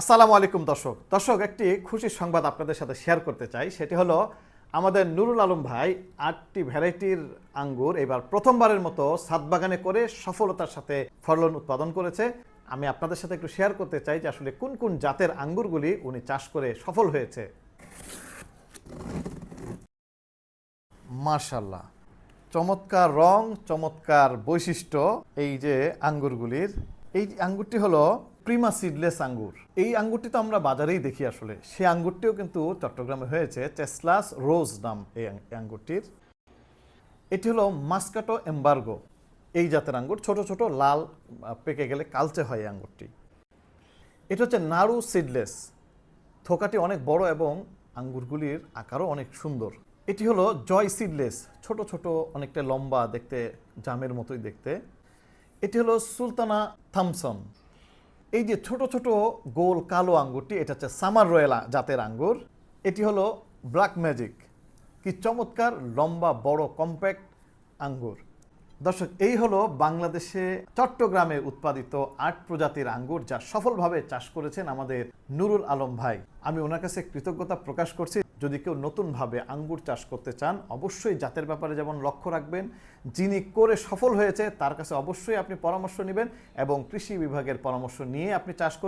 আসসালামু আলাইকুম দর্শক। দর্শক, একটি খুশির সংবাদ আপনাদের সাথে শেয়ার করতে চাই। সেটি হলো, আমাদের নুরুল আলম ভাই আটটি ভ্যারাইটির আঙ্গুর এবার প্রথমবারের মতো সাত বাগানে করে সফলতার সাথে ফলন উৎপাদন করেছে। আমি আপনাদের সাথে একটু শেয়ার করতে চাই যে আসলে কোন কোন জাতের আঙ্গুরগুলি উনি চাষ করে সফল হয়েছে। মার্শাল্লাহ চমৎকার রং, চমৎকার বৈশিষ্ট্য এই যে আঙ্গুরগুলির। এই আঙ্গুরটি হলো প্রিমা সিডলেস আঙ্গুর। এই আঙ্গুরটি তো আমরা বাজারেই দেখি আসলে। সেই আঙ্গুরটিও কিন্তু চট্টগ্রামে হয়েছে চেসলাস রোজ নাম এই আঙ্গুরটির। এটি হলো মাস্কাটো এম্বার্গো। এই জাতের আঙ্গুর, ছোট ছোট লাল পেকে গেলে কালচে হয় এই আঙ্গুরটি। এটা হচ্ছে নাড়ু সিডলেস। থোকাটি অনেক বড় এবং আঙ্গুরগুলির আকারও অনেক সুন্দর। এটি হলো জয় সিডলেস, ছোট ছোট, অনেকটা লম্বা, দেখতে জামের মতোই দেখতে। এটি হলো সুলতানা থামসন। এই যে ছোট ছোট গোল কালো আঙ্গুরটি, এটা হচ্ছে সামার রয়েলা জাতের আঙ্গুর, এটি হলো ব্ল্যাক ম্যাজিক, কি চমৎকার লম্বা, বড়, কম্প্যাক্ট আঙ্গুর। দর্শক, এই হলো বাংলাদেশে চট্টগ্রামে উৎপাদিত আট প্রজাতির আঙ্গুর যা সফলভাবে চাষ করেছেন আমাদের নুরুল আলম ভাই। আমি ওনার কাছে কৃতজ্ঞতা প্রকাশ করছি। যদি কেউ নতুনভাবে আঙ্গুর চাষ করতে চান, অবশ্যই জাতের ব্যাপারে যেমন লক্ষ্য রাখবেন, যিনি করে সফল হয়েছে, তার কাছে অবশ্যই আপনি পরামর্শ নেবেন এবং কৃষি বিভাগের পরামর্শ নিয়ে আপনি চাষ করুন।